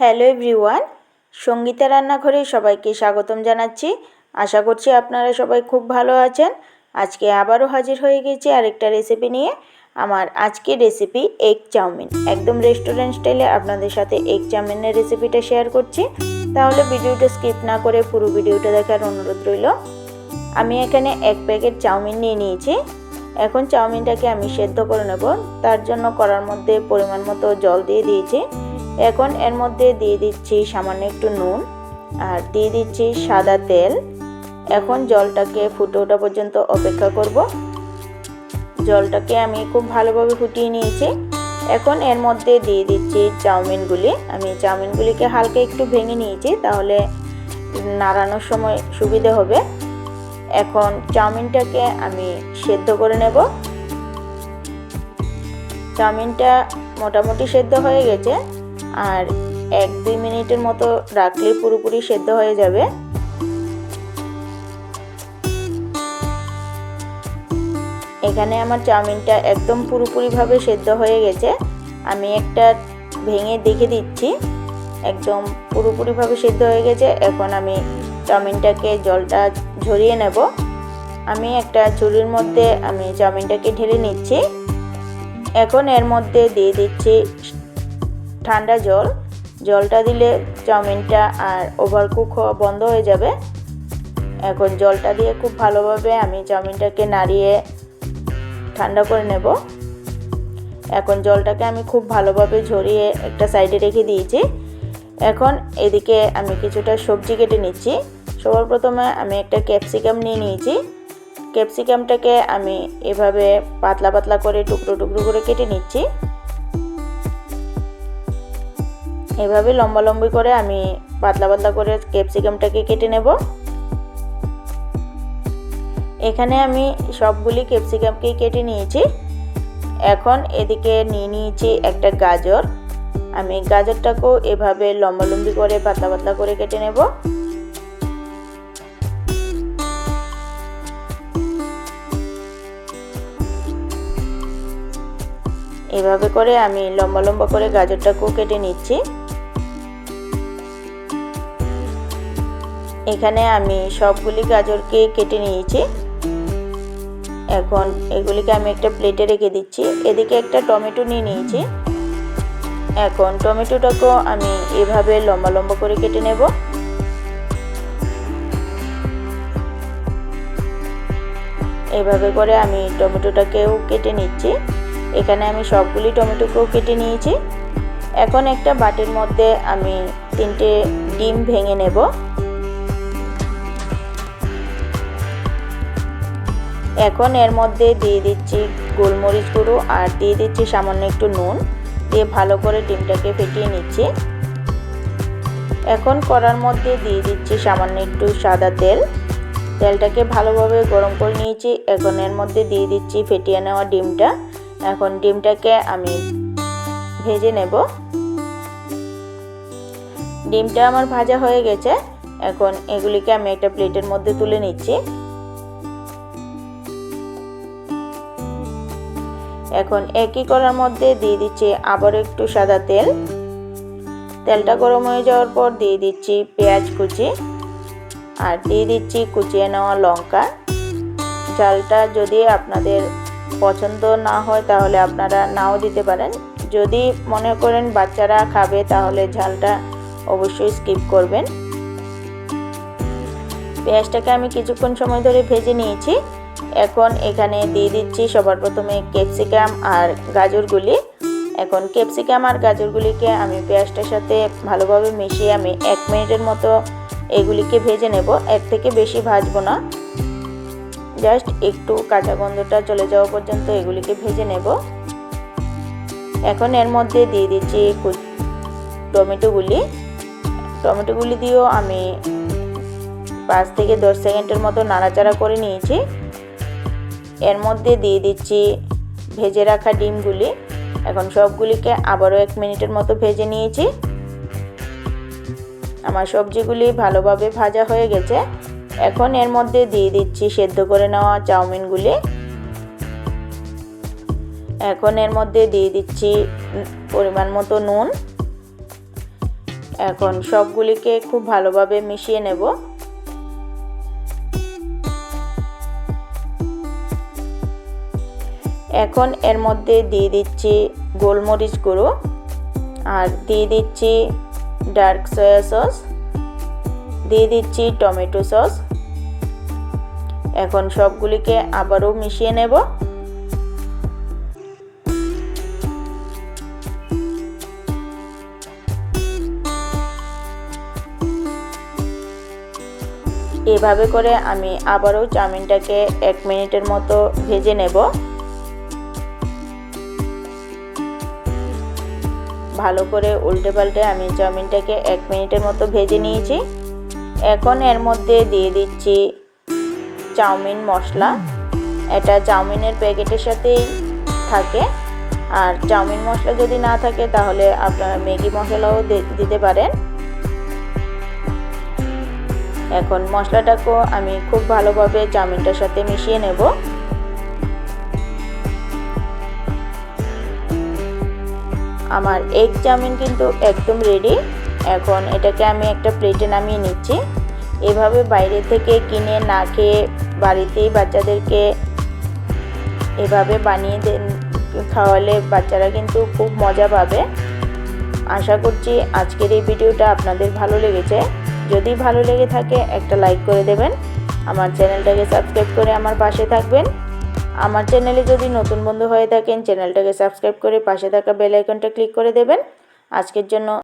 Hello everyone, Sangeeta রান্নাঘরে সবাইকে স্বাগতম জানাচ্ছি। আশা করছি আপনারা সবাই খুব ভালো আছেন। আজকে আবারও হাজির হয়ে গেছি আরেকটা রেসিপি নিয়ে। আমার আজকের রেসিপি এগ চাউমিন একদম রেস্টুরেন্ট স্টাইলে আপনাদের সাথে এগ চাউমিনের রেসিপিটা শেয়ার করছি। তাহলে ভিডিওটা স্কিপ না করে পুরো ভিডিওটা দেখার অনুরোধ রইল। আমি এখানে এক প্যাকেট চাউমিন নিয়ে নিয়েছি। এখন চাউমিনটাকে আমি সেদ্ধ করে নেব। তার জন্য করার মধ্যে পরিমাণ মতো জল দিয়ে দিয়েছি। এখন এর মধ্যে দিয়ে দিচ্ছি সামান্য একটু নুন আর দিয়ে দিচ্ছি সাদা তেল। এখন জলটাকে ফুটে ওঠা পর্যন্ত অপেক্ষা করব। জলটাকে আমি খুব ভালোভাবে ফুটিয়ে নিয়েছি। এখন এর মধ্যে দিয়ে দিচ্ছি চাউমিনগুলি। আমি চাউমিনগুলিকে হালকা একটু ভেঙে নিয়েছি, তাহলে নাড়ানোর সময় সুবিধে হবে। এখন চাউমিনটাকে আমি সেদ্ধ করে নেব। চাউমিনটা মোটামুটি সেদ্ধ হয়ে গেছে। আর এক দুই মিনিটের মতো রাখলে পুরোপুরি সেদ্ধ হয়ে যাবে। এখানে আমার চাউমিনটা একদম পুরোপুরিভাবে সেদ্ধ হয়ে গেছে। আমি একটা ভেঙে দেখে দিচ্ছি। একদম পুরোপুরিভাবে সেদ্ধ হয়ে গেছে। এখন আমি চাউমিনটাকে জলটা ঝরিয়ে নেব। আমি একটা ঝুড়ির মধ্যে আমি চাউমিনটাকে ঢেলে নিচ্ছি। এখন এর মধ্যে দিয়ে দিচ্ছি ঠান্ডা জল। জলটা দিলে চাউমিনটা আর ওভারকুক হওয়া বন্ধ হয়ে যাবে। এখন জলটা দিয়ে খুব ভালোভাবে আমি চাউমিনটাকে নাড়িয়ে ঠান্ডা করে নেব। এখন জলটাকে আমি খুব ভালোভাবে ঝরিয়ে একটা সাইডে রেখে দিয়েছি। এখন এদিকে আমি কিছুটা সবজি কেটে নিচ্ছি। সবার প্রথমে আমি একটা ক্যাপসিকাম নিয়ে নিয়েছি। ক্যাপসিকামটাকে আমি এভাবে পাতলা পাতলা করে টুকরো টুকরো করে কেটে নিচ্ছি। এভাবে লম্বা লম্বি করে আমি পাতলা পাতলা করে ক্যাপসিকামটাকে কেটে নেব। এখানে আমি সবগুলি ক্যাপসিকামকেই কেটে নিয়েছি। এখন এদিকে নিয়ে নিয়েছি একটা গাজর। আমি গাজরটাকেও এভাবে লম্বা লম্বি করে পাতলা পাতলা করে কেটে নেব। এভাবে করে আমি লম্বা লম্বা করে গাজরটাকেও কেটে নিচ্ছি। এখানে আমি সবগুলি গাজরকে কেটে নিয়েছি। এখন এগুলিকে আমি একটা প্লেটে রেখে দিচ্ছি। এদিকে একটা টমেটো নিয়ে নিয়েছি। এখন টমেটোটাকেও আমি এভাবে লম্বা লম্বা করে কেটে নেব। এভাবে করে আমি টমেটোটাকেও কেটে নিচ্ছি। এখানে আমি সবগুলি টমেটোকেও কেটে নিয়েছি। এখন একটা বাটির মধ্যে আমি তিনটে ডিম ভেঙে নেব। এখন এর মধ্যে দিয়ে দিচ্ছি গোলমরিচ গুঁড়ো আর দিয়ে দিচ্ছি সামান্য একটু নুন। দিয়ে ভালো করে ডিমটাকে ফেটিয়ে নিচ্ছি। এখন করার মধ্যে দিয়ে দিচ্ছি সামান্য একটু সাদা তেল। তেলটাকে ভালোভাবে গরম করে নিয়েছি। এখন এর মধ্যে দিয়ে দিচ্ছি ফেটিয়ে নেওয়া ডিমটা। এখন ডিমটাকে আমি ভেজে নেব। ডিমটা আমার ভাজা হয়ে গেছে। এখন এগুলিকে আমি একটা প্লেটের মধ্যে তুলে নিচ্ছি। এখন একই করার মধ্যে দিয়ে দিচ্ছি আবার একটু সাদা তেল। তেলটা গরম হয়ে যাওয়ার পর দিয়ে দিচ্ছি পেঁয়াজ কুচি আর দিয়ে দিচ্ছি কুচিয়ে নেওয়া লঙ্কা। ঝালটা যদি আপনাদের পছন্দ না হয় তাহলে আপনারা নাও দিতে পারেন। যদি মনে করেন বাচ্চারা খাবে তাহলে ঝালটা অবশ্যই স্কিপ করবেন। পেঁয়াজটাকে আমি কিছুক্ষণ সময় ধরে ভেজে নিয়েছি। এখন এখানে দিয়ে দিচ্ছি সবার প্রথমে ক্যাপসিকাম আর গাজরগুলি। এখন ক্যাপসিকাম আর গাজরগুলিকে আমি পেঁয়াজটার সাথে ভালোভাবে মিশিয়ে আমি এক মিনিটের মতো এগুলিকে ভেজে নেব। এর থেকে বেশি ভাজবো না। জাস্ট একটু কাঁচা গন্ধটা চলে যাওয়া পর্যন্ত এগুলিকে ভেজে নেব। এখন এর মধ্যে দিয়ে দিচ্ছি টমেটোগুলি। টমেটোগুলি দিয়েও আমি পাঁচ থেকে দশ সেকেন্ডের মতো নাড়াচাড়া করে নিয়েছি। এর মধ্যে দিয়ে দিচ্ছি ভেজে রাখা ডিমগুলি। এখন সবগুলিকে আবারও এক মিনিটের মতো ভেজে নিয়েছি। আমার সবজিগুলি ভালোভাবে ভাজা হয়ে গেছে। এখন এর মধ্যে দিয়ে দিচ্ছি সেদ্ধ করে নেওয়া চাউমিনগুলি। এখন এর মধ্যে দিয়ে দিচ্ছি পরিমাণ মতো নুন। এখন সবগুলিকে খুব ভালোভাবে মিশিয়ে নেব। এখন এর মধ্যে দিয়ে দিচ্ছি গোলমরিচ গুঁড়ো আর দিয়ে দিচ্ছি ডার্ক সয়া সস, দিয়ে দিচ্ছি টমেটো সস। এখন সবগুলিকে আবারও মিশিয়ে নেব। এভাবে করে আমি আবারও চাউমিনটাকে এক মিনিটের মতো ভেজে নেব। ভালো করে উল্টে পাল্টে আমি চাউমিনটাকে এক মিনিটের মতো ভেজে নিয়েছি। এখন এর মধ্যে দিয়ে দিচ্ছি চাউমিন মশলা। এটা চাউমিনের প্যাকেটের সাথেই থাকে। আর চাউমিন মশলা যদি না থাকে তাহলে আপনারা ম্যাগি মশলাও দিতে পারেন। এখন মশলাটাকেও আমি খুব ভালোভাবে চাউমিনটার সাথে মিশিয়ে নেব। আমার এগ চাউমিন কিন্তু একদম রেডি এখন এটাকে আমি একটা প্লেটে নামিয়ে নিচ্ছি। এভাবে বাইরে থেকে কিনে না খেয়ে বাড়িতেই বাচ্চাদেরকে এভাবে বানিয়ে দেন খাওয়ালে বাচ্চারা কিন্তু খুব মজা পাবে। আশা করছি আজকের এই ভিডিওটা আপনাদের ভালো লেগেছে। যদি ভালো লেগে থাকে একটা লাইক করে দেবেন। আমার চ্যানেলটাকে সাবস্ক্রাইব করে আমার পাশে থাকবেন। আমার চ্যানেলে যদি নতুন বন্ধু হয়ে থাকেন, চ্যানেলটাকে সাবস্ক্রাইব করে পাশে থাকা বেল আইকনটা ক্লিক করে দেবেন। আজকের জন্য